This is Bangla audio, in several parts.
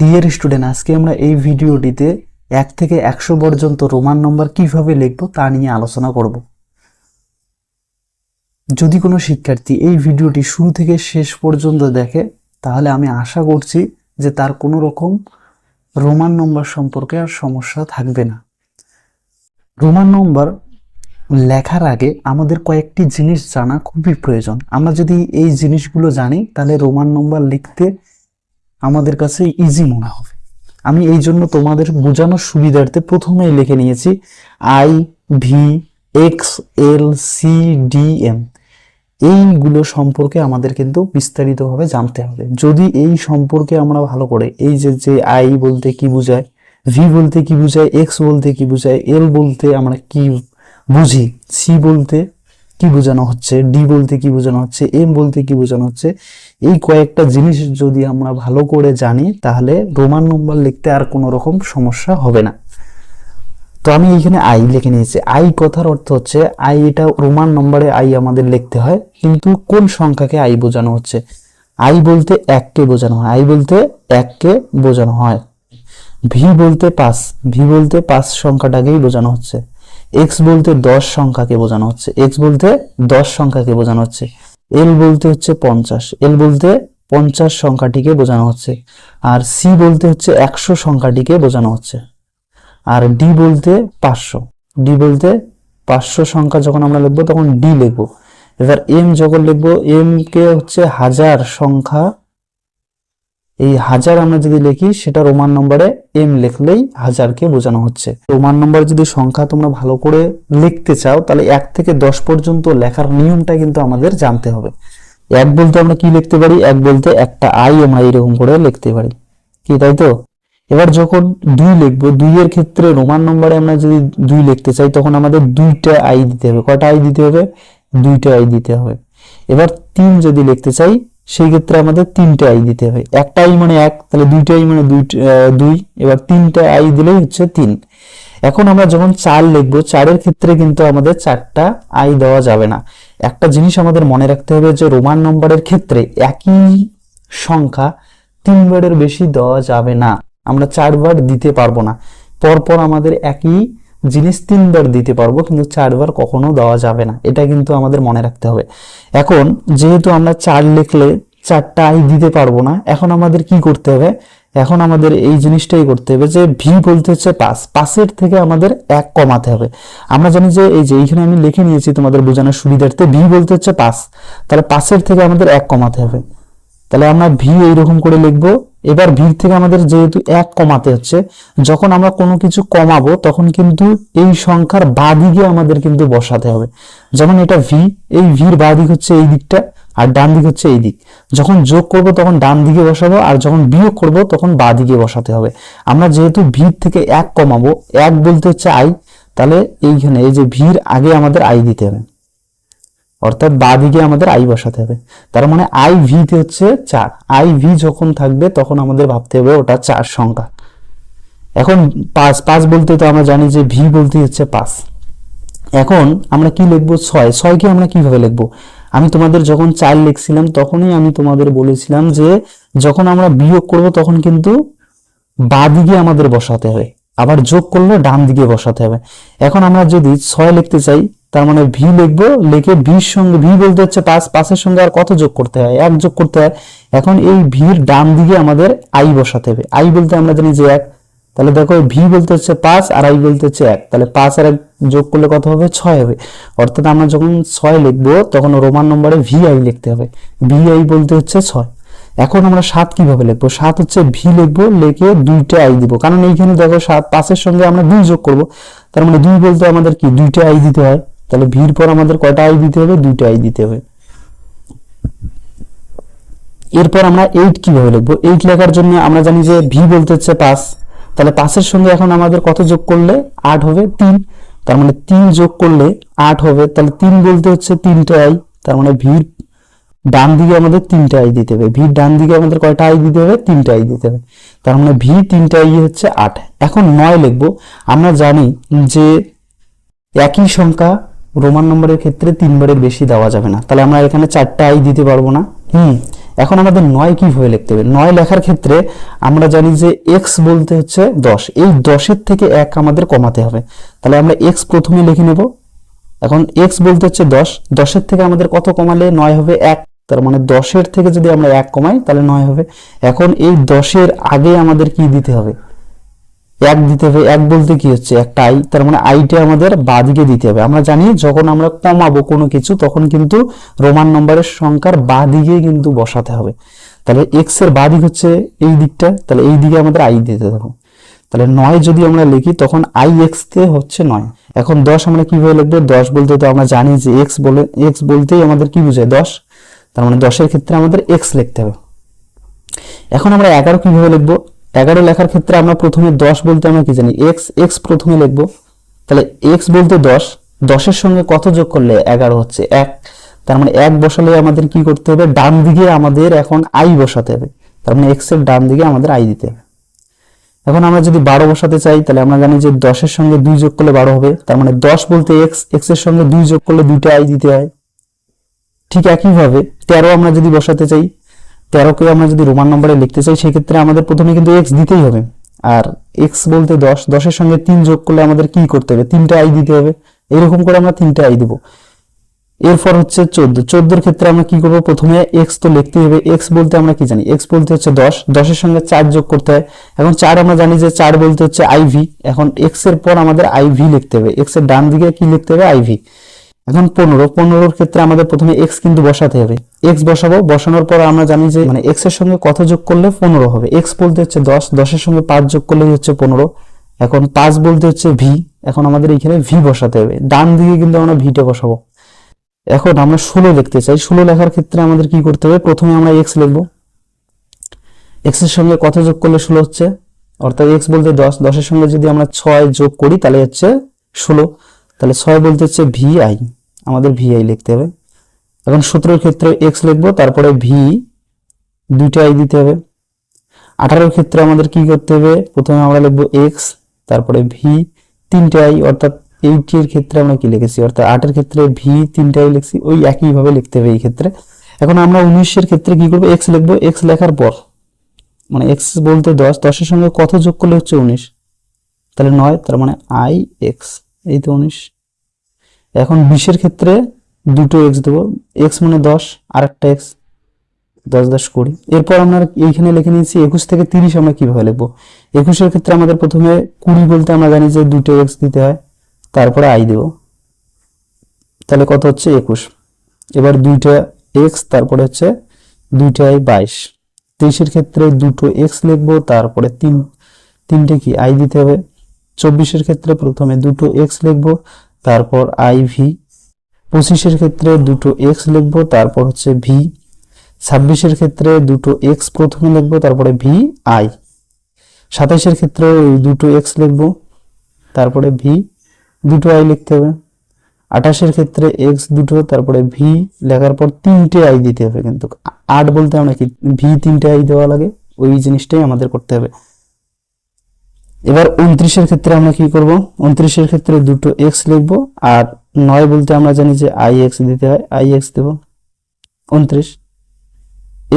ডিয়ার স্টুডেন্ট আজকে আমরা এই ভিডিওটিতে এক থেকে একশো পর্যন্ত রোমান নম্বর কীভাবে লিখব তা নিয়ে আলোচনা করব। যদি কোনো শিক্ষার্থী এই ভিডিওটি শুরু থেকে শেষ পর্যন্ত দেখে, তাহলে আমি আশা করছি যে তার কোনো রকম রোমান নম্বর সম্পর্কে আর সমস্যা থাকবে না। রোমান নম্বর লেখার আগে আমাদের কয়েকটি জিনিস জানা খুবই প্রয়োজন। আমরা যদি এই জিনিসগুলো জানি, তাহলে রোমান নম্বর লিখতে আমাদের কাছে ইজি মনে হবে। আমি এই জন্য তোমাদের বোঝানোর সুবিধার্থে প্রথমেই লিখে নিয়েছি I V X L C D M এইগুলো সম্পর্কে আমাদের কিন্তু বিস্তারিতভাবে জানতে হবে। যদি এই সম্পর্কে আমরা ভালো করে, এই যে যে আই বলতে কি বোঝায় ভি বলতে কি বোঝায় এক্স বলতে কি বোঝায় এল বলতে আমরা কি বুঝি সি বলতে কি বোঝানো হচ্ছে? ডি বলতে কি বোঝানো হচ্ছে? এম বলতে কি বোঝানো হচ্ছে? এই কয়েকটা জিনিস যদি আমরা ভালো করে জানি, তাহলে রোমান নম্বর লিখতে আর কোনো রকম সমস্যা হবে না। তো আমি এইখানে আই লিখে নিয়েছি। আই কথার অর্থ হচ্ছে আই এটা রোমান নম্বরে আই আমাদের লিখতে হয়, কিন্তু কোন সংখ্যাকে আই বোঝানো হচ্ছে? আই বলতে এককে বোঝানো হয়। আই বলতে এককে বোঝানো হয়। ভি বলতে পাঁচ। ভি বলতে পাঁচ সংখ্যাটাকেই বোঝানো হচ্ছে। এক্স বলতে দশ সংখ্যাকে বোঝানো হচ্ছে। এক্স বলতে দশ সংখ্যাকে বোঝানো হচ্ছে। এল বলতে হচ্ছে পঞ্চাশ। এল বলতে পঞ্চাশ সংখ্যাটিকে বোঝানো হচ্ছে। আর সি বলতে হচ্ছে একশো সংখ্যাটিকে বোঝানো হচ্ছে। আর ডি বলতে পাঁচশো। ডি বলতে পাঁচশো সংখ্যা যখন আমরা লিখব, তখন ডি লিখব। এবার এম যখন লিখব এম কে হচ্ছে হাজার সংখ্যা এই হাজার আমরা যদি লিখি, সেটা রোমান নম্বরে এম লিখলেই হাজারকে বোঝানো হচ্ছে। রোমান নম্বর যদি সংখ্যা তোমরা ভালো করে লিখতে চাও, তাহলে এক থেকে দশ পর্যন্ত লেখার নিয়মটা কিন্তু আমাদের জানতে হবে। এক বলতে আমরা কি লিখতে পারি? এক বলতে একটা আই আমরা এরকম করে লিখতে পারি। কি, তাই তো? এবার যখন দুই লিখব, দুইয়ের ক্ষেত্রে রোমান নম্বরে আমরা যদি দুই লিখতে চাই, তখন আমাদের দুইটা আই দিতে হবে। কয়টা আই দিতে হবে? দুইটা আই দিতে হবে। এবার তিন যদি লিখতে চাই সেই ক্ষেত্রে আমাদের তিনটে আই দিতে হবে একটা আই মানে এক, তাহলে দুইটা আই মানে দুই দুই, এবার তিনটা আই দিলেই হচ্ছে তিন। এখন আমরা যখন চার লিখব, চারের ক্ষেত্রে কিন্তু আমাদের চারটা আই দেওয়া যাবে না। একটা জিনিস আমাদের মনে রাখতে হবে যে রোমান নম্বরের ক্ষেত্রে একই সংখ্যা তিনবারের বেশি দেওয়া যাবে না। আমরা চারবার দিতে পারব না। পরপর আমাদের একই জিনিস তিনবার দিতে পারব, কিন্তু চারবার কখনো দেওয়া যাবে না। এটা কিন্তু আমাদের মনে রাখতে হবে। এখন, যেহেতু আমরা চার লিখলে চারটা আই দিতে পারব না, এখন আমাদের কি করতে হবে? এখন আমাদের এই জিনিসটাই করতে হবে যে ভি বলতে হচ্ছে পাঁচ পাঁচের থেকে আমাদের এক কমাতে হবে। আমরা জানি যে এই যে এইখানে আমি লিখে নিয়েছি তোমাদের বোঝানোর সুবিধার্থে ভি বলতে হচ্ছে পাস। তাহলে পাঁচের থেকে আমাদের এক কমাতে হবে। তাহলে আমরা ভি এইরকম করে লিখব এবার ভিড় থেকে আমাদের যেহেতু এক কমাতে হচ্ছে, যখন আমরা কোনো কিছু কমাবো, তখন কিন্তু এই সংখ্যার বাদিকে আমাদের কিন্তু বসাতে হবে। যেমন এটা ভি এই ভির বাদিক হচ্ছে এই দিকটা, আর ডান দিক হচ্ছে এই দিক। যখন যোগ করব, তখন ডান দিকে বসাবো, আর যখন বিয়োগ করব, তখন বা দিকে বসাতে হবে। আমরা যেহেতু ভির থেকে এক কমাবো, এক বলতে হচ্ছে আই তাহলে এইখানে এই যে ভির আগে আমাদের আই দিতে হবে। অর্থাৎ বা দিকে আমাদের আই বসাতে হবে। তার মানে আই ভিতে হচ্ছে চার। আই ভি যখন থাকবে, তখন আমাদের ভাবতে হবে ওটা চার সংখ্যা। এখন পাঁচ পাঁচ বলতে তো আমরা জানি যে ভি বলতে হচ্ছে পাঁচ। এখন আমরা কি লিখব? ছয়। ছয়কে আমরা কীভাবে লিখব? আমি তোমাদের যখন চার লিখছিলাম, তখনই আমি তোমাদের বলেছিলাম যে যখন আমরা বিয়োগ করব, তখন কিন্তু বা দিকে আমাদের বসাতে হবে। আবার যোগ করলে ডান দিকে বসাতে হবে। এখন আমরা যদি ছয় লিখতে চাই তার মানে ভি লিখব, লিখে ভির সঙ্গে ভি বলতে হচ্ছে পাঁচ, পাঁচের সঙ্গে আর কত যোগ করতে হয়? এক যোগ করতে হয়। এখন এই ভির ডান দিকে আমাদের আই বসাতে হবে। আই বলতে আমরা জানি যে এক। তাহলে দেখো ভি বলতে হচ্ছে পাঁচ আর আই বলতে হচ্ছে এক। তাহলে পাঁচ আর এক যোগ করলে কত হবে? ছয় হবে। অর্থাৎ আমরা যখন ছয় লিখব, তখন রোমান নম্বরে ভি আই লিখতে হবে। ভি আই বলতে হচ্ছে ছয়। এখন আমরা সাত কীভাবে লিখব? সাত হচ্ছে ভি লিখব, লিখে দুইটা আই দিব। কারণ এইখানে দেখো সাত, পাঁচের সঙ্গে আমরা দুই যোগ করব। তার মানে দুই বলতে আমাদের কি? দুইটা আই দিতে হয়। তাহলে ভির পর আমাদের কয়টা আই দিতে হবে? দুইটা আই দিতে হবে। এরপর আমরা এইট কীভাবে লিখব? এইট লেখার জন্য আমরা জানি যে ভি বলতে হচ্ছে পাঁচ। তাহলে পাঁচের সঙ্গে এখন আমাদের কত যোগ করলে? আট হবে তিন। তার মানে তিন যোগ করলে আট হবে। তাহলে তিন বলতে হচ্ছে তিনটা আই তার মানে ভির ডান দিকে আমাদের তিনটা আই দিতে হবে। ভির ডান দিকে আমাদের কয়টা আই দিতে হবে? তিনটা আই দিতে হবে। তার মানে ভি তিনটা আই হচ্ছে আট। এখন নয় লিখব। আমরা জানি যে একই সংখ্যা রোমান নম্বরের ক্ষেত্রে তিনবারের বেশি দেওয়া যাবে না। তাহলে আমরা এখানে চারটা আই দিতে পারব না। হুম, এখন আমাদের নয় কীভাবে লিখতে হবে? নয় লেখার ক্ষেত্রে আমরা জানি যে এক্স বলতে হচ্ছে দশ। এই দশের থেকে এক আমাদের কমাতে হবে। তাহলে আমরা এক্স প্রথমে লিখে নেব। এখন এক্স বলতে হচ্ছে দশ। দশের থেকে আমাদের কত কমালে নয় হবে এক? তার মানে দশের থেকে যদি আমরা এক কমাই, তাহলে নয় হবে। এখন এই দশের আগে আমাদের কি দিতে হবে? এক দিতে হবে, এক বলতে কি হচ্ছে? একটা আই, তার মানে আইটা আমাদের বাদিকে দিতে হবে। আমরা জানি যখন আমরা কমাবো কোনো কিছু, তখন কিন্তু রোমান নম্বরের সংখ্যার বাদিকে কিন্তু বসাতে হবে। তাহলে এক্সের বাদিক হচ্ছে এই দিকটা, তাহলে এই দিকে আমাদের আই দিতে হবে। তাহলে নয় যদি আমরা লিখি, তখন আই এক্স তে হচ্ছে নয়। এখন দশ আমরা কীভাবে লিখব? দশ বলতে তো আমরা জানি যে এক্স বলে এক্স বলতেই আমাদের কি বোঝায়? দশ। তার মানে দশের ক্ষেত্রে আমাদের এক্স লিখতে হবে। এখন আমরা এগারো কীভাবে লিখব? এগারো লেখার ক্ষেত্রে আমরা প্রথমে দশ বলতে আমরা কি জানি? এক্স এক্স প্রথমে লিখব। তাহলে এক্স বলতে দশ। দশের সঙ্গে কত যোগ করলে এগারো হচ্ছে? এক। তার মানে এক বসালে আমাদের কি করতে হবে? ডান দিকে আমাদের এখন আই বসাতে হবে। তার মানে এক্সের ডান দিকে আমাদের আই দিতে হবে। এখন আমরা যদি বারো বসাতে চাই, তাহলে আমরা জানি যে দশের সঙ্গে দুই যোগ করলে বারো হবে। তার মানে দশ বলতে এক্স এক্সের সঙ্গে দুই যোগ করলে দুইটা আই দিতে হয়। ঠিক একইভাবে তেরো আমরা যদি বসাতে চাই তেরোকে আমরা যদি রোমান নম্বরে লিখতে চাই, সেক্ষেত্রে আমাদের প্রথমে কিন্তু এক্স দিতেই হবে। আর এক্স বলতে দশ, দশের সঙ্গে তিন যোগ করলে আমাদের কি করতে হবে? তিনটা আই দিতে হবে। এরকম করে আমরা তিনটা আই দিব। এরপর হচ্ছে চোদ্দ। চোদ্দোর ক্ষেত্রে আমরা কি করব? প্রথমে এক্স তো লিখতে হবে। এক্স বলতে আমরা কি জানি? এক্স বলতে হচ্ছে দশ। দশের সঙ্গে চার যোগ করতে হয়। এখন চার আমরা জানি যে চার বলতে হচ্ছে আইভি এখন এক্সের পর আমাদের আইভি লিখতে হবে। এক্সের ডান দিকে কি লিখতে হবে? আইভি এখন পনেরো, পনেরোর ক্ষেত্রে আমাদের প্রথমে এক্স কিন্তু বসাতে হবে। এক্স বসাবো, বসানোর পর আমরা জানি যে মানে এক্সের সঙ্গে কত যোগ করলে পনেরো হবে। এক্স বলতে হচ্ছে দশ, দশের সঙ্গে পাঁচ যোগ করলেই হচ্ছে পনেরো। এখন পাঁচ বলতে হচ্ছে ভি এখন আমাদের এখানে ভি বসাতে হবে। ডান দিকে কিন্তু আমরা ভিটা বসাবো। এখন আমরা ষোলো লিখতে চাই। ষোলো লেখার ক্ষেত্রে আমাদের কি করতে হবে? প্রথমে আমরা এক্স লিখব। এক্সের সঙ্গে কত যোগ করলে ষোলো হচ্ছে? অর্থাৎ এক্স বলতে দশ, দশের সঙ্গে যদি আমরা ছয় যোগ করি, তাহলে হচ্ছে ষোলো। তাহলে ছয় বলতে হচ্ছে ভি আই আমাদের ভি আই লিখতে হবে। এখন সতেরোর ক্ষেত্রে এক্স লিখব, তারপরে ভি দুইটা আই দিতে হবে। আঠারোর ক্ষেত্রে আমাদের কি করতে হবে? প্রথমে আমরা লিখব এক্স তারপরে ভি তিনটে আই অর্থাৎ এইটির ক্ষেত্রে আমরা কি লিখেছি? অর্থাৎ আটের ক্ষেত্রে ভি তিনটে আই লিখছি, ওই একইভাবে লিখতে হবে এই ক্ষেত্রে। এখন আমরা উনিশের ক্ষেত্রে কি করব? এক্স লিখব এক্স লেখার পর। মানে এক্স বলতে দশ, দশের সঙ্গে কত যোগ করলে হচ্ছে উনিশ? তাহলে নয়, তার মানে আই এক্স এই তো উনিশ। এখন বিশের ক্ষেত্রে দুটো এক্স দেবো। এক্স মানে দশ আর একটা এক্স দশ দশ কুড়ি। এরপর আমরা এইখানে লিখে নিয়েছি একুশ থেকে তিরিশ আমরা কীভাবে লিখব? একুশের ক্ষেত্রে আমাদের প্রথমে কুড়ি বলতে আমরা জানি যে দুটো এক্স দিতে হয়, তারপরে আই দেব। তাহলে কত হচ্ছে? একুশ। এবার দুইটা এক্স তারপরে হচ্ছে দুইটা আই বাইশ। তেইশের ক্ষেত্রে দুটো এক্স লিখব, তারপরে তিন, তিনটে কি? আই দিতে হবে। চব্বিশের ক্ষেত্রে প্রথমে দুটো এক্স লিখব, তারপর আই ভি পঁচিশের ক্ষেত্রে দুটো এক্স লিখব, তারপর হচ্ছে ভি ছাব্বিশের ক্ষেত্রে দুটো এক্স প্রথমে লিখব, তারপরে ভি আই সাতাইশের ক্ষেত্রে দুটো এক্স লিখব, তারপরে ভি দুটো আই লিখতে হবে। আঠাশের ক্ষেত্রে এক্স দুটো, তারপরে ভি লেখার পর তিনটে আই দিতে হবে কিন্তু। আট বলতে আমরা কি ভি তিনটে আই দেওয়া লাগে, ওই জিনিসটাই আমাদের করতে হবে। এবার উনত্রিশের ক্ষেত্রে আমরা কি করব? উনত্রিশের ক্ষেত্রে দুটো এক্স লিখব আর নয় বলতে আমরা জানি যে আই এক্স দিতে হয়। আই এক্স দেব উনত্রিশ।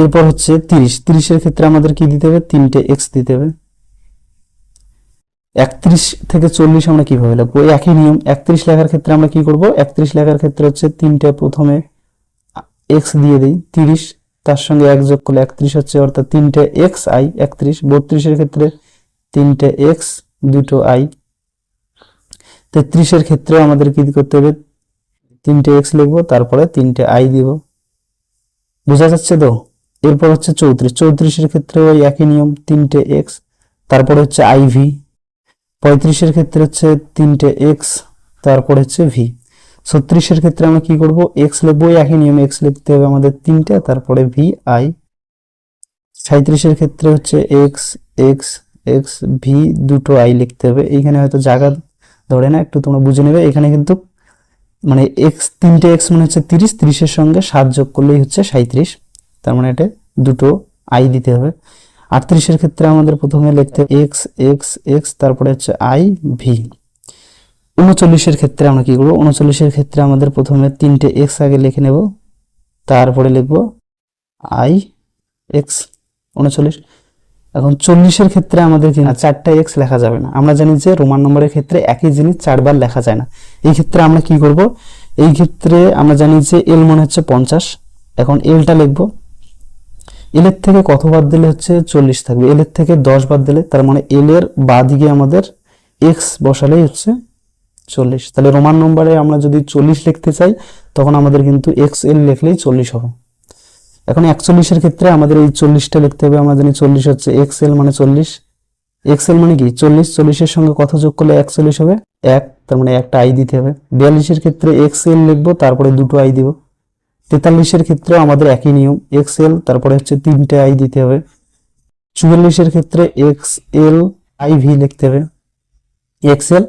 এরপর হচ্ছে তিরিশ। তিরিশের ক্ষেত্রে আমাদের কি দিতে হবে? তিনটে এক্স দিতে হবে। একত্রিশ থেকে চল্লিশ আমরা কীভাবে লিখব? ওই একই নিয়ম। একত্রিশ লেখার ক্ষেত্রে আমরা কি করব? একত্রিশ লেখার ক্ষেত্রে হচ্ছে তিনটে প্রথমে এক্স দিয়ে দিই। তিরিশ, তার সঙ্গে এক যোগ করলে একত্রিশ হচ্ছে অর্থাৎ তিনটে এক্স আই একত্রিশ। বত্রিশের ক্ষেত্রে তিনটে এক্স দুটো আই তেত্রিশের ক্ষেত্রেও আমাদের কি করতে হবে? তিনটে এক্স লিখব, তারপরে তিনটে আই দিব। বোঝা যাচ্ছে তো? এরপর হচ্ছে চৌত্রিশ। চৌত্রিশের ক্ষেত্রে ওই একই নিয়ম, তিনটে এক্স তারপরে হচ্ছে আই ভি পঁয়ত্রিশের ক্ষেত্রে হচ্ছে তিনটে এক্স তারপরে হচ্ছে ভি ছত্রিশের ক্ষেত্রে আমরা কি করব? এক্স লিখব একই নিয়ম এক্স লিখতে হবে আমাদের তিনটে, তারপরে ভি আই সাঁত্রিশের ক্ষেত্রে হচ্ছে এক্স এক্স এক্স ভি দুটো আই লিখতে হবে। এইখানে হয়তো জায়গা ধরে না, একটু তোমরা বুঝে নেবে। এখানে কিন্তু মানে এক্স তিনটে এক্স মানে হচ্ছে তিরিশ, তিরিশের সঙ্গে সাত যোগ করলেই হচ্ছে সাঁত্রিশ তার মানে এটা দুটো আই দিতে হবে। আটত্রিশের ক্ষেত্রে আমাদের প্রথমে লিখতে হবে এক্স এক্স এক্স তারপরে হচ্ছে আই ভি উনচল্লিশের ক্ষেত্রে আমরা কি করব? উনচল্লিশের ক্ষেত্রে আমাদের প্রথমে তিনটে এক্স আগে লিখে নেব। তারপরে লিখব আই এক্স উনচল্লিশ। এখন চল্লিশের ক্ষেত্রে আমাদের কিন্তু চারটা এক্স লেখা যাবে না। আমরা জানি যে রোমান নম্বরের ক্ষেত্রে একই জিনিস চারবার লেখা যায় না। এই ক্ষেত্রে আমরা কি করব? এই ক্ষেত্রে আমরা জানি যে এল মনে হচ্ছে পঞ্চাশ। এখন এলটা লিখব। এলের থেকে কত বাদ দিলে হচ্ছে চল্লিশ থাকবে? এলের থেকে দশ বাদ দিলে তার মানে এল এর বা দিকে আমাদের এক্স বসালেই হচ্ছে চল্লিশ। তাহলে রোমান নম্বরে আমরা যদি চল্লিশ লিখতে চাই তখন আমাদের কিন্তু এক্স এল লিখলেই চল্লিশ হবে। এখন একচল্লিশের ক্ষেত্রে আমাদের এই চল্লিশটা লিখতে হবে জানি চল্লিশ হচ্ছে এক্স এল মানে চল্লিশ। এক্স এল মানে কি? চল্লিশ, চল্লিশের সঙ্গে কত যোগ করলে একচল্লিশ হবে। এক, তার মানে একটা আই দিতে হবে। বিয়াল্লিশের ক্ষেত্রে এক্স এল লিখব, তারপরে দুটো আই দিব। তেতাল্লিশের ক্ষেত্রেও আমাদের একই নিয়ম এক্স এল তারপরে হচ্ছে তিনটে আই দিতে হবে। চুয়াল্লিশের ক্ষেত্রে এক্স এল আই ভি লিখতে হবে। X L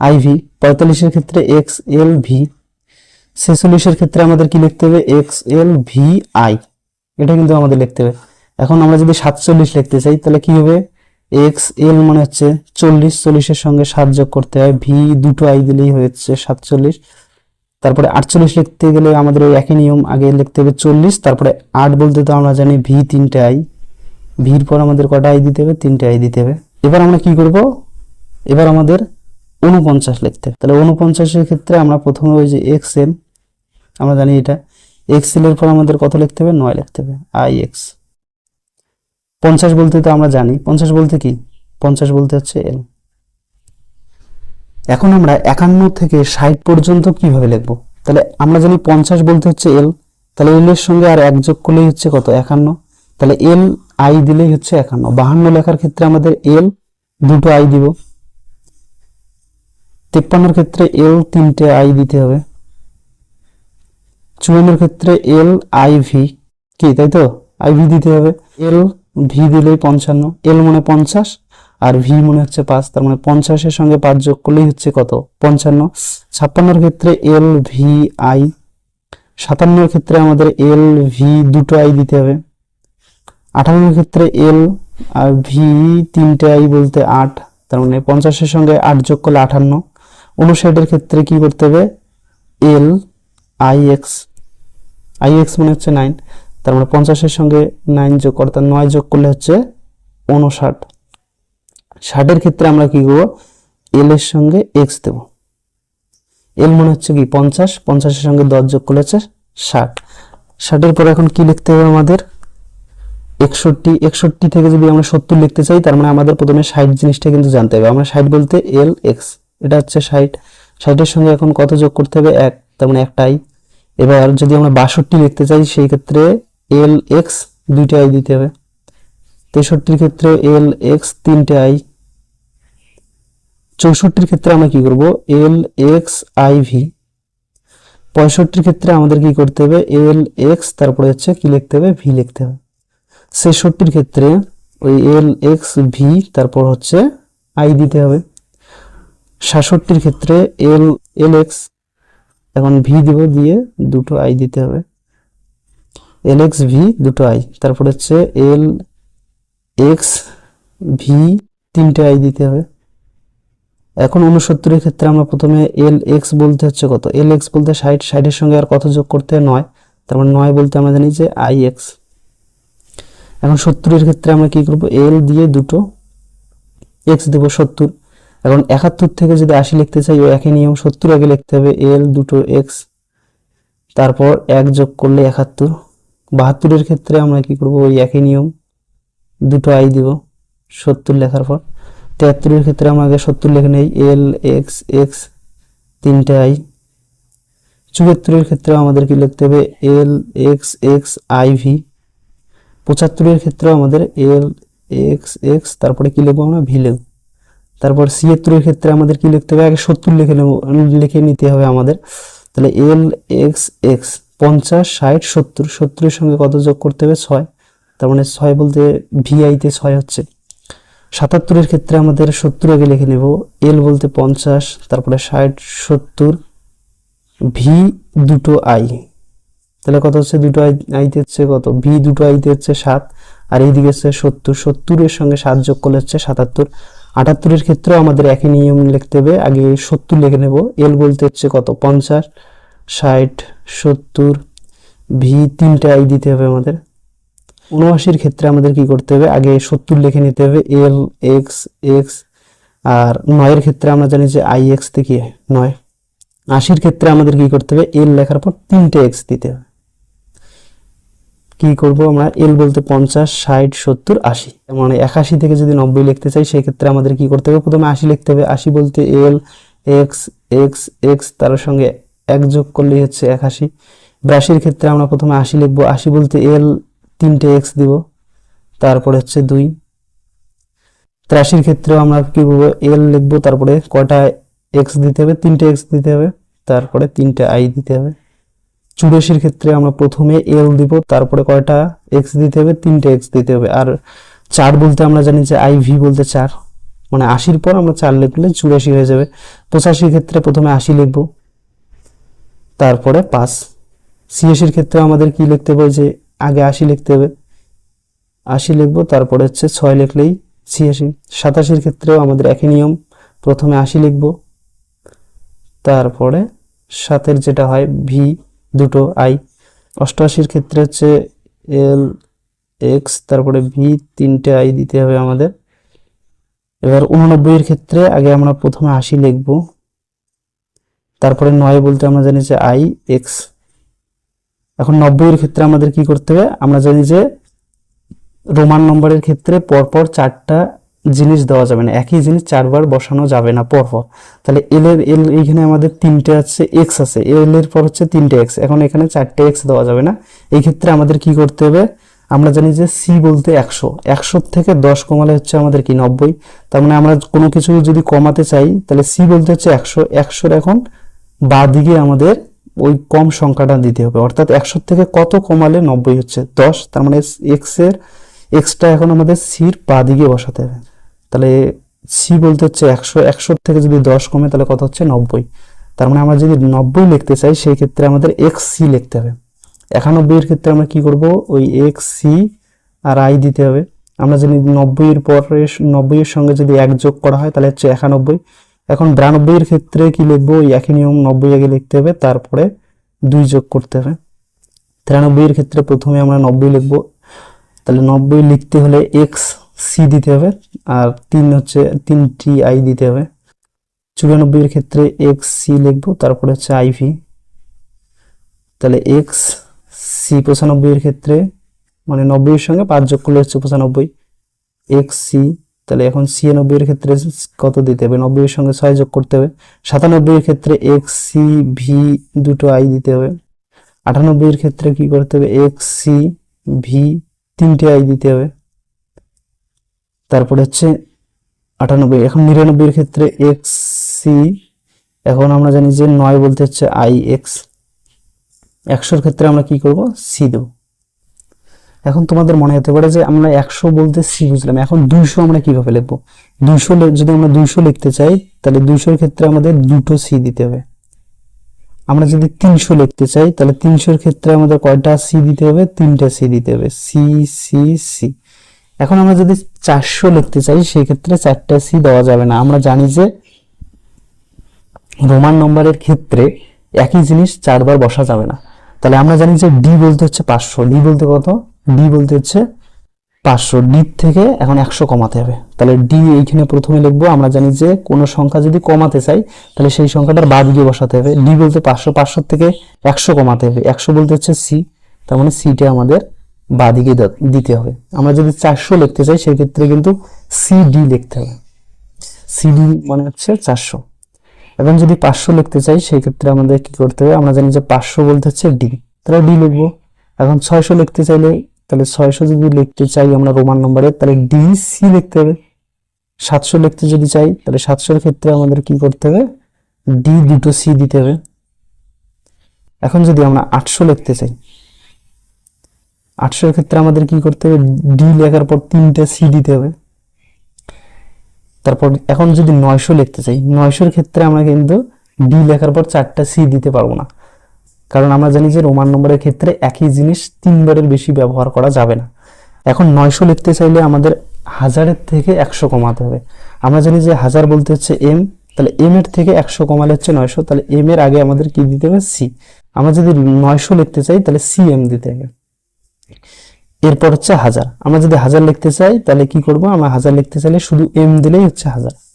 I V. পঁয়তাল্লিশের ক্ষেত্রে এক্স এল ভি। ছেচল্লিশের ক্ষেত্রে আমাদের কি লিখতে হবে? X L V I. এটা কিন্তু আমাদের লিখতে হবে। এখন আমরা যদি সাতচল্লিশ লিখতে চাই, তাহলে কি হবে? এক্স এল মানে হচ্ছে চল্লিশ। চল্লিশের সঙ্গে সাত যোগ করতে হয়। ভি দুটো আই দিলেই হচ্ছে সাতচল্লিশ। তারপরে আটচল্লিশ লিখতে গেলে আমাদের ওই একই নিয়ম, আগে লিখতে হবে চল্লিশ। তারপরে আট বলতে তো আমরা জানি ভি তিনটে আই ভির পর আমাদের কটা আই দিতে হবে? তিনটে আই দিতে হবে। এবার আমরা কি করব? এবার আমাদের উনপঞ্চাশ লিখতে তাহলে উনপঞ্চাশের ক্ষেত্রে আমরা প্রথমে ওই যে এক্স এল আমরা জানি এটা এক্স এল এর পর আমাদের কত লিখতে হবে? নয় লিখতে হবে। আই এক্স পঞ্চাশ বলতে তো আমরা জানি। পঞ্চাশ বলতে কি? পঞ্চাশ বলতে হচ্ছে এল এখন আমরা একান্ন থেকে ষাট পর্যন্ত কীভাবে লিখব? তাহলে আমরা জানি পঞ্চাশ বলতে হচ্ছে এল তাহলে এল এর সঙ্গে আর এক যোগ করলেই হচ্ছে কত? একান্ন। তাহলে এল আই দিলেই হচ্ছে একান্ন। বাহান্ন লেখার ক্ষেত্রে আমাদের এল দুটো আই দিব। তিপ্পান্নর ক্ষেত্রে এল তিনটে আই দিতে হবে। চুয়ান্নর ক্ষেত্রে এল, আই, ভি। কি, তাই তো? আই, ভি দিতে হবে। এল, ভি দিলেই পঞ্চান্ন। এল মানে পঞ্চাশ, আর ভি মনে হচ্ছে পাঁচ। তার মানে পঞ্চাশের সঙ্গে পাঁচ যোগ করলেই হচ্ছে কত? পঞ্চান্ন। ছাপ্পান্নর ক্ষেত্রে এল, ভি, আই। সাতান্নর ক্ষেত্রে আমাদের এল, ভি দুটো আই দিতে হবে। আটান্নর ক্ষেত্রে এল, আর ভি তিনটে আই বলতে আট। তার মানে পঞ্চাশের সঙ্গে আট যোগ করলে আটান্ন উনষাটের ক্ষেত্রে কি করতে হবে? L, I, X. I X মানে হচ্ছে নাইন তার মানে পঞ্চাশের সঙ্গে নাইন যোগ অর্থাৎ নয় যোগ করলে হচ্ছে উনষাট ষাটের ক্ষেত্রে আমরা কি করব? এল এর সঙ্গে এক্স দেব। এল মনে হচ্ছে কি, পঞ্চাশ, পঞ্চাশের সঙ্গে দশ যোগ করলে হচ্ছে ষাট। ষাটের পর এখন কি লিখতে হবে আমাদের? একষট্টি একষট্টি থেকে যদি আমরা সত্তর লিখতে চাই, তার মানে আমাদের প্রথমে ষাট জিনিসটা কিন্তু জানতে হবে। আমরা ষাট বলতে এল এক্স এটা হচ্ছে ষাট। ষাটের সঙ্গে এখন কত যোগ করতে হবে? এক। তার মানে একটাই। এবার যদি আমরা বাষট্টি লিখতে চাই, সেই ক্ষেত্রে এল এক্স দুইটা আই দিতে হবে। তেষট্টির ক্ষেত্রে এল এক্স তিনটে আই। চৌষট্টির ক্ষেত্রে আমরা কি করব? L X I V. পঁয়ষট্টির ক্ষেত্রে আমাদের কি করতে হবে? এল এক্স, তারপরে হচ্ছে কি লিখতে হবে? ভি লিখতে হবে। ছেষট্টির ক্ষেত্রে ওই এল এক্স ভি, তারপর হচ্ছে আই দিতে হবে। সাতষট্টির ক্ষেত্রে এল এল এক্স এখন ভি দিব দিয়ে দুটো আই দিতে হবে। এল এক্স ভি দুটো আই তারপর হচ্ছে এল এক্স ভি তিনটে আই দিতে হবে। এখন উনসত্তরের ক্ষেত্রে আমরা প্রথমে এল এক্স বলতে হচ্ছে কত? এল এক্স বলতে ষাট, ষাটের সঙ্গে আর কত যোগ করতে নয়। তার মানে নয় বলতে আমরা জানি যে আই এক্স এখন সত্তরের ক্ষেত্রে আমরা কি করব? এল দিয়ে দুটো এক্স দেবো সত্তর। এখন একাত্তর থেকে যদি আশি লিখতে চাই, ও একই নিয়ম সত্তর আগে লিখতে হবে, এল দুটো এক্স, তারপর এক যোগ করলে একাত্তর। বাহাত্তরের ক্ষেত্রে আমরা কি করব? ওই একই নিয়ম, দুটো আই দিব সত্তর লেখার পর। তেহাত্তরের ক্ষেত্রে আমরা আগে সত্তর লেখে নেই, এল, এক্স এক্স, তিনটে আই। চুয়াত্তরের ক্ষেত্রে আমাদের কি লিখতে হবে? L, X X, I, V. পঁচাত্তরের ক্ষেত্রেও আমাদের এল, এক্স এক্স, তারপরে কি লিখব আমরা? ভি লিখব। তারপর ছিয়াত্তরের ক্ষেত্রে আমাদের কি লিখতে হবে? আগে সত্তর লিখে নেব, লিখে নিতে হবে আমাদের। তাহলে এল এক্স এক্স পঞ্চাশ, ষাট, সত্তর, সত্তরের সঙ্গে কত যোগ করতে হবে? ছয়। তার মানে ছয় বলতে ভিআইতে ছয় হচ্ছে। সাতাত্তরের ক্ষেত্রে আমাদের সত্তর আগে লিখে নেব। এল বলতে পঞ্চাশ, তারপরে ষাট, সত্তর, ভি দুটো আই। তাহলে কত হচ্ছে? দুটো আই আইতে হচ্ছে কত? ভি দুটো আইতে হচ্ছে সাত, আর এইদিকে হচ্ছে সত্তর। সত্তরের সঙ্গে সাত যোগ করলে হচ্ছে সাতাত্তর। আটাত্তরের ক্ষেত্রেও আমাদের একই নিয়ম লিখতে হবে। আগে সত্তর লিখে নেব। এল বলতে হচ্ছে কত? পঞ্চাশ, ষাট, সত্তর ভি তিনটে আই দিতে হবে আমাদের। উনআশির ক্ষেত্রে আমাদের কি করতে হবে? আগে সত্তর লিখে নিতে হবে। এল এক্স এক্স আর নয়ের ক্ষেত্রে আমরা জানি যে আই এক্স থেকে নয়। আশির ক্ষেত্রে আমাদের কি করতে হবে? এল লেখার পর তিনটে এক্স দিতে হবে। কি করব আমরা? এল বলতে পঞ্চাশ, ষাট, সত্তর, আশি। মানে একাশি থেকে যদি নব্বই লিখতে চাই সেক্ষেত্রে আমাদের কি করতে হবে? প্রথমে আশি লিখতে হবে। আশি বলতে এল এক্স এক্স এক্স তার সঙ্গে এক যোগ করলেই হচ্ছে একাশি। ব্রাশির ক্ষেত্রে আমরা প্রথমে আশি লিখব। আশি বলতে এল তিনটে এক্স দিব। তারপরে হচ্ছে দুই। ত্রাশির ক্ষেত্রেও আমরা কি করব? এল লিখব। তারপরে কটা এক্স দিতে হবে? তিনটে এক্স দিতে হবে। তারপরে তিনটে আই দিতে হবে। চুরাশির ক্ষেত্রে আমরা প্রথমে এল দিব, তারপরে কয়টা? এক্স দিতে হবে, তিনটে এক্স দিতে হবে। আর চার বলতে আমরা জানি যে আই ভি বলতে চার। মানে আশির পর আমরা চার লিখলে চুরাশি হয়ে যাবে। পঁচাশির ক্ষেত্রে প্রথমে আশি লিখব। তারপরে পাঁচ। ছিয়াশির ক্ষেত্রে আমাদের কি লিখতে হবে? যে আগে আশি লিখতে হবে। আশি লিখব, তারপরে হচ্ছে ছয় লিখলেই ছিয়াশি। সাতাশির ক্ষেত্রেও আমাদের একই নিয়ম। প্রথমে আশি লিখব। তারপরে সাতের যেটা হয় ভি দুটো আই। অষ্টআশির ক্ষেত্রে হচ্ছে এল, এক্স, তারপরে ভি, তিনটে আই দিতে হবে আমাদের। এবার উননব্বই এর ক্ষেত্রে আগে আমরা প্রথমে আশি লিখব। তারপরে নয় বলতে আমরা জানি যে আই, এক্স। এখন নব্বই এর ক্ষেত্রে আমাদের কি করতে হবে? আমরা জানি যে রোমান নম্বরের ক্ষেত্রে পরপর চারটা জিনিস দেওয়া যাবে না। একই জিনিস চারবার বসানো যাবে না পরপর। তাহলে এল এর এল এইখানে আমাদের তিনটে আছে এক্স আছে। এল এর পর হচ্ছে তিনটে এক্স এখন এখানে চারটে এক্স দেওয়া যাবে না। এই ক্ষেত্রে আমাদের কি করতে হবে? আমরা জানি যে সি বলতে একশো। একশো থেকে দশ কমালে হচ্ছে আমাদের কি? নব্বই। তার মানে আমরা কোনো কিছু যদি কমাতে চাই, তাহলে সি বলতে হচ্ছে একশো। একশোর এখন বা দিকে আমাদের ওই কম সংখ্যাটা দিতে হবে। অর্থাৎ একশো থেকে কত কমালে নব্বই হচ্ছে? দশ। তার মানে এক্সের এক্সটা এখন আমাদের সির পা দিকে বসাতে হবে। তাহলে সি বলতে হচ্ছে একশো একশোর থেকে যদি দশ কমে, তাহলে কত হচ্ছে? নব্বই। তার মানে আমরা যদি নব্বই লিখতে চাই, সেই ক্ষেত্রে আমাদের এক্স সি লিখতে হবে। একানব্বই এর ক্ষেত্রে আমরা কি করব? ওই এক্স সি আর আই দিতে হবে। আমরা যদি নব্বই এর পরে, নব্বই এর সঙ্গে যদি এক যোগ করা হয়, তাহলে হচ্ছে একানব্বই। এখন বিরানব্বই এর ক্ষেত্রে কি লিখব? ওই একই নিয়ম, নব্বই আগে লিখতে হবে, তারপরে দুই যোগ করতে হবে। তিরানব্বই এর ক্ষেত্রে প্রথমে আমরা নব্বই লিখব। তাহলে নব্বই লিখতে হলে এক্স সি দিতে হবে আর তিন হচ্ছে, তিনটি আই দিতে হবে। চুরানব্বই এর ক্ষেত্রে এক্স সি লিখব, তারপরে হচ্ছে আইভি তাহলে এক্স সি পঁচানব্বই এর ক্ষেত্রে মানে নব্বই এর সঙ্গে পাঁচ যোগ করলে হচ্ছে পঁচানব্বই। এক্স সি তাহলে এখন ছিয়ানব্বই এর ক্ষেত্রে কত দিতে হবে? নব্বই এর সঙ্গে ছয় যোগ করতে হবে। সাতানব্বই এর ক্ষেত্রে এক্স সি ভি দুটো আই দিতে হবে। আটানব্বই এর ক্ষেত্রে কি করতে হবে? এক্স সি ভি তিনটে আই দিতে হবে। তারপরে হচ্ছে আটানব্বই, এখন নিরানব্বইয়ের ক্ষেত্রে এক্স সি এখন আমরা জানি যে নয় বলতে হচ্ছে আই এক্স একশোর ক্ষেত্রে আমরা কি করব? সি দেব। এখন তোমাদের মনে হতে পারে যে আমরা একশো বলতে সি বুঝলাম। এখন দুইশো আমরা কীভাবে লিখব? দুইশো যদি আমরা দুইশো লিখতে চাই, তাহলে দুইশোর ক্ষেত্রে আমাদের দুটো সি দিতে হবে। আমরা যদি তিনশো লিখতে চাই, তাহলে তিনশোর ক্ষেত্রে আমাদের কয়টা সি দিতে হবে? তিনটা সি দিতে হবে। সি সি সি এখন আমরা যদি চারশো লিখতে চাই, সেক্ষেত্রে চারটা সি দেওয়া যাবে না। আমরা জানি যে রোমান নম্বরের ক্ষেত্রে একই জিনিস চারবার বসা যাবে না। তাহলে আমরা জানি যে ডি বলতে হচ্ছে পাঁচশো। ডি বলতে কত? ডি বলতে হচ্ছে পাঁচশো। ডি থেকে এখন একশো কমাতে হবে। তাহলে ডি এইখানে প্রথমে লিখব। আমরা জানি যে কোনো সংখ্যা যদি কমাতে চাই, তাহলে সেই সংখ্যাটার বাদ গিয়ে বসাতে হবে। ডি বলতে পাঁচশো। পাঁচশো থেকে একশো কমাতে হবে। একশো বলতে হচ্ছে সি তার মানে সিটা আমাদের বাদিকে দিতে হবে। আমরা যদি চারশো লিখতে চাই, সেক্ষেত্রে কিন্তু সিডি লিখতে হবে। সিডি মানে হচ্ছে চারশো। এখন যদি পাঁচশো লিখতে চাই সেই ক্ষেত্রে আমাদের কি করতে হবে? আমরা জানি যে পাঁচশো বলতে হচ্ছে ডি তাহলে ডি লিখব। এখন ছয়শো লিখতে চাইলে, তাহলে ছয়শো যদি লিখতে চাই আমরা রোমান নম্বরে, তাহলে ডি সি লিখতে হবে। সাতশো লিখতে যদি চাই, তাহলে সাতশোর ক্ষেত্রে আমাদের কি করতে হবে? ডি দুটো সি দিতে হবে। এখন যদি আমরা আটশো লিখতে চাই আটশোর ক্ষেত্রে আমাদের কি করতে হবে? ডি লেখার পর তিনটে সি দিতে হবে। তারপর এখন যদি নয়শো লিখতে চাই, নয়শোর ক্ষেত্রে আমরা কিন্তু ডি লেখার পর চারটা সি দিতে পারব না। কারণ আমরা জানি যে রোমান নম্বরের ক্ষেত্রে একই জিনিস তিনবারের বেশি ব্যবহার করা যাবে না। এখন নয়শো লিখতে চাইলে আমাদের হাজারের থেকে একশো কমাতে হবে। আমরা জানি যে হাজার বলতে হচ্ছে এম তাহলে এম এর থেকে একশো কমালে হচ্ছে নয়শো, তাহলে এম এর আগে আমাদের কি দিতে হবে? সি আমরা যদি নয়শো লিখতে চাই, তাহলে সি এম দিতে হবে। এরপর হচ্ছে হাজার। আমরা যদি হাজার লিখতে চাই, তাহলে কি করব? আমরা হাজার লিখতে চাইলে শুধু এম দিলেই হচ্ছে হাজার।